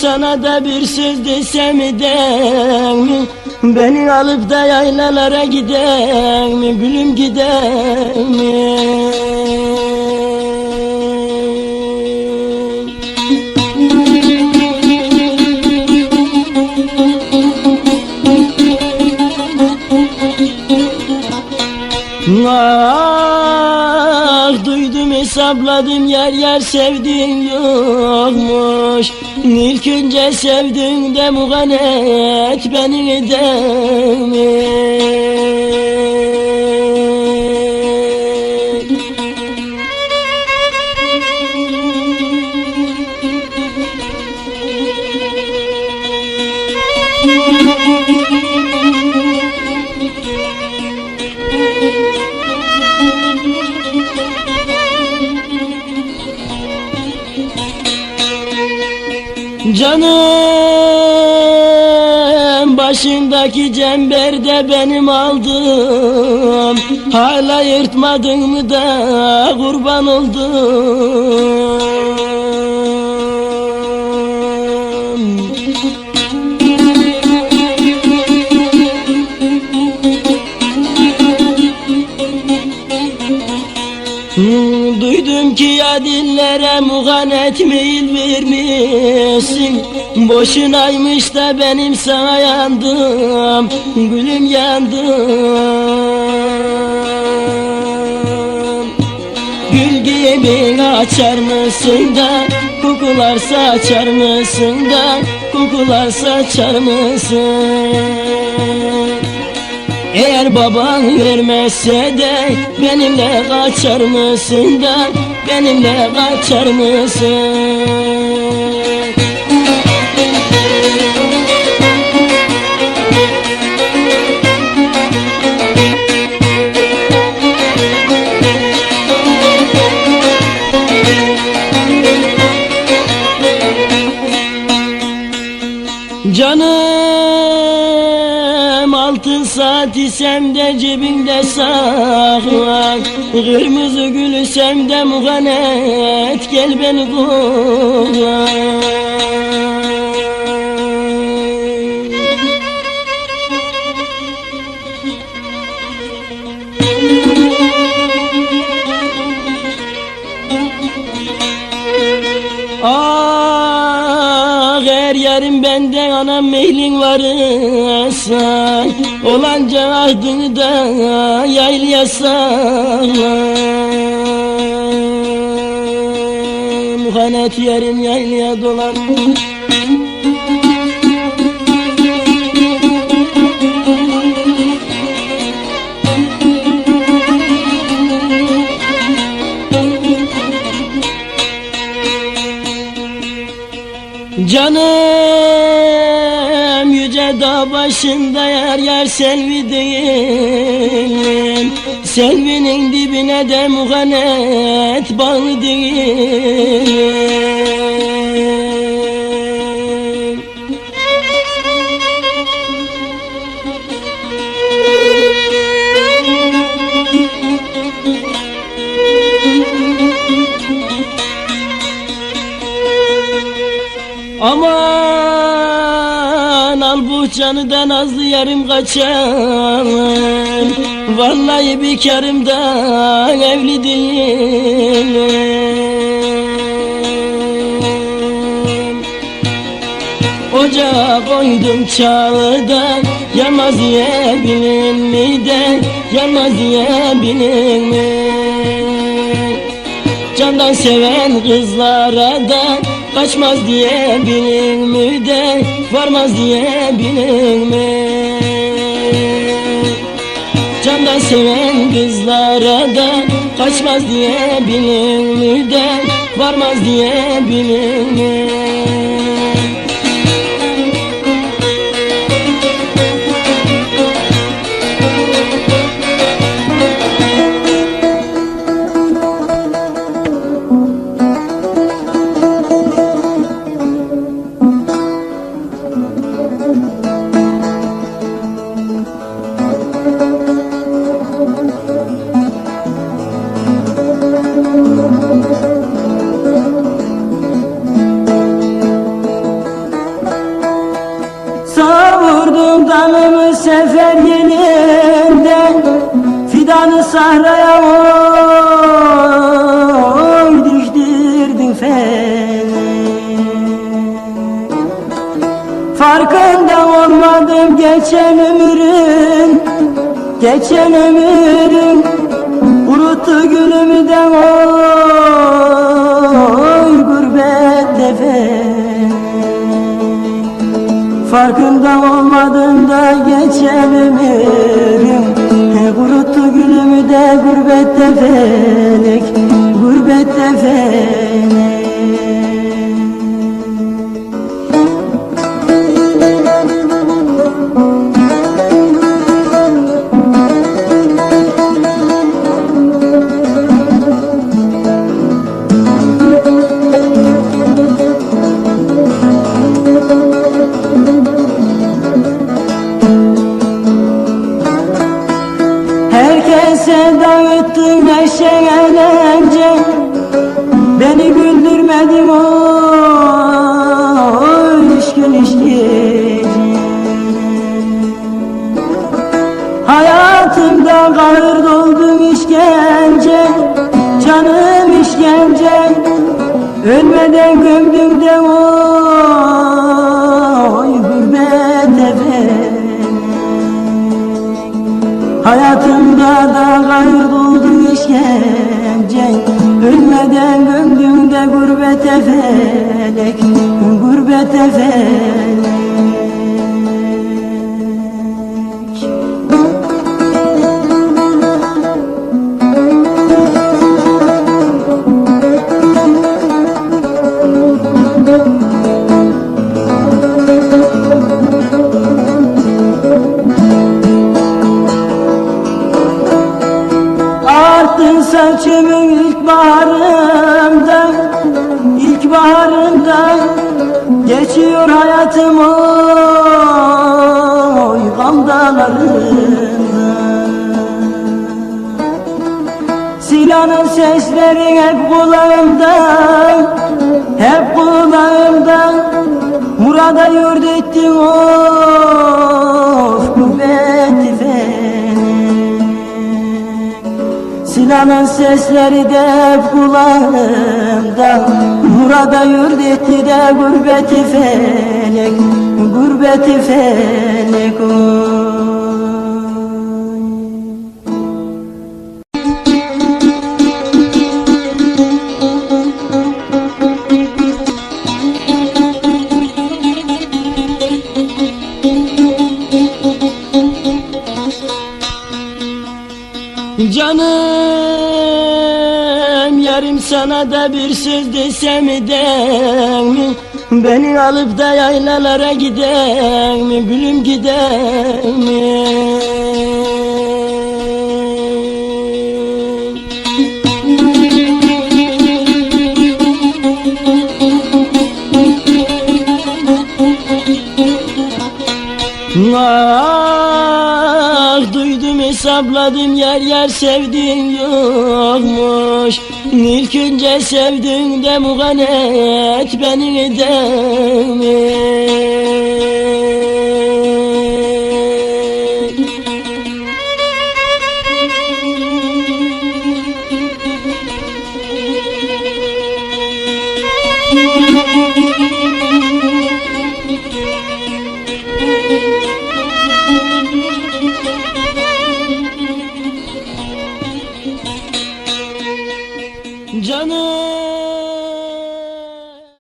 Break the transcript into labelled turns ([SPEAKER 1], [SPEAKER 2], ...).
[SPEAKER 1] Sana da bir söz desem de mi? Beni alıp da yaylalara giden mi? Gülüm giden mi? Ah duydum hesapladım yer yer sevdiğin yokmuş. İlk önce sevdiğinde muganet beni demek Canım başındaki cemberde benim aldım Hala yırtmadın mı da kurban oldum vermişsin Boşunaymış da benim sana yandım Gülüm yandım. Gül gibi açar mısın da Kokular saçar mısın da Kokular saçar mısın? Eğer baban vermezse de benimle kaçar mısın da benimle kaçar mısın? İsem de cebimde sakla Kırmızı gül isem de muhanet gel beni kokla Ah her yarın benden anam mehlin varsa Olanca ahdını da yaylayasan Muhanet yerim yaylaya dolan Canım yüce dağ başında yer yer selvi değilim. Selvinin dibine de muhanet bağlı değilim canı da nazlı yarım kaçan Vallahi bir da evli değilim. Ocağa koydum çağda Yanmaz diye bilin mi de Yanmaz diye bilin mi? Candan seven kızlara da Kaçmaz diye bilin mi de Varmaz diye bilin mi? Candan seven kızlara da Kaçmaz diye bilin mi de Varmaz diye bilin mi sefer gelinde Fidanı sahraya oy Diktirdin feni. Farkında olmadım geçen ömrün Geçen ömrün Kuruttu gülümü de oy geçen ömrüm He, Kuruttu gülümü de gurbette felek Kahır doldum işkence Canım işkence. Ölmeden gömdüm de oy gurbet efendim. Hayatımda da gayrı doldu işkence Ölmeden gömdüğümde gurbete felek Gurbete felek Arttın saçımın ilk baharımda ilk baharımda Geçiyor hayatım oy gamdalarında. Silahın sesleri hep kulağımda Hep kulağımda. Murada yurt ettin of Silahın sesleri de hep kulağımda Murada yurt etti de gurbeti felek Gurbeti felek oy. Yarım sana da bir söz desem eden mi? Beni alıp da yaylalara giden mi? Gülüm giden mi? Ah duydum hesapladım yer yer sevdiğin yokmuş İlk önce sevdin de muganet beni demek Canım